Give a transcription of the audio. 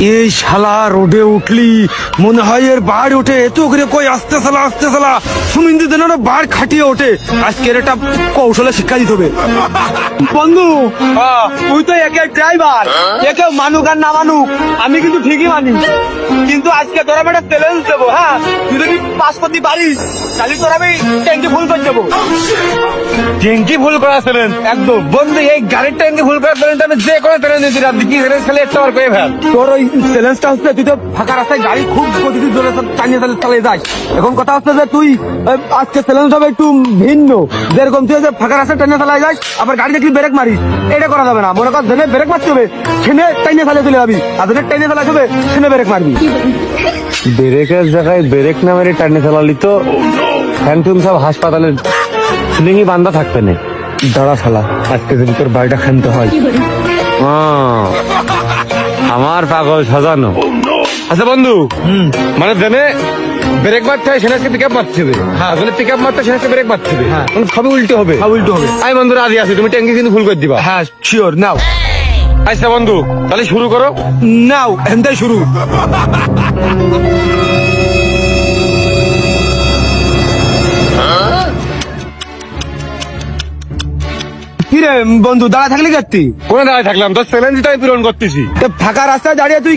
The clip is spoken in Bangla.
এই শালা রোডে উঠলি, মনে হয় এর বাড় ওঠে। এত করে কই আস্তে সালা আস্তে সালা সুমিন্দি দেন বার খাটিয়ে ওঠে। আজকের এটা কৌশলে শিক্ষা দিতে হবে। বন্ধু তুই তো একে ড্রাইভার একে মানুক আর না মানুক। আমি কিন্তু ঠিকই মানি। কিন্তু আজকে তোরা একটা চ্যালেঞ্জ দেবো হ্যাঁ? তুই যদি করতে পারিস তাহলে তোর আমি ট্যাঙ্কি ফুল করে দেবো। ট্যাঙ্কি ফুল করা ছিলেন? একদম। বন্ধু এই গাড়ির ট্যাঙ্কি ফুল করা ছিলেন আমি যে কোনো ট্রেন দিতে আপনি কি চ্যালেঞ্জ খেলে একটা বার করে ফেল। তোর ওই চ্যালেঞ্জটা হচ্ছে তুই তো ফাঁকা রাস্তায় গাড়ি খুব গতিতে জোরে চালিয়ে চালিয়ে চালিয়ে যাস। এখন কথা হচ্ছে যে তুই আজকে চ্যালেঞ্জ হবে একটু ভিন্ন। যেরকম তুই যে ফাঁকা রাস্তায় টানিয়ে চালিয়ে যাস আবার গাড়ি দেখলি ব্রেক মারিস। এটা করা যাবে না। মনে কর ধরে ব্রেক মারতে হবে সেনে টাইনে চালিয়ে চলে যাবি। আর ধরে টাইনে চালাতে হবে সেনে ব্রেক মারবি। ব্রেকের জায়গায় ব্রেক না মেরে টানে চালালি তো ফ্যান্টুম সব হাসপাতালে সিলিংই বান্ধা থাকবে না। দাঁড়া শালা আজকে দিন তোর বাড়িটা খানতে হয়। আহ, আমার পাগল সাজানো। আচ্ছা বন্ধু মানে জেনে ব্রেক মারতে হয় সেনাকে পিক আপ মারতে হবে। হ্যাঁ। পিক আপ মারতে সেনাকে ব্রেক মারতে হবে। হ্যাঁ। মানে সবই উল্টো হবে। সব উল্টো হবে। আমি বন্ধু রাজি আছি তুমি ট্যাঙ্কি কিন্তু ফুল করে দিবা। হ্যাঁ শিওর নাও। আচ্ছা বন্ধু তাহলে শুরু করো। নাও এনটাই শুরু। কি রে বন্ধু দাঁড়া থাকলি কাটতি কোন দাঁড়ায় থাকলাম? তো চ্যালেঞ্জটাই পূরণ করতেছি। তো ফাঁকা রাস্তায় দাঁড়িয়ে তুই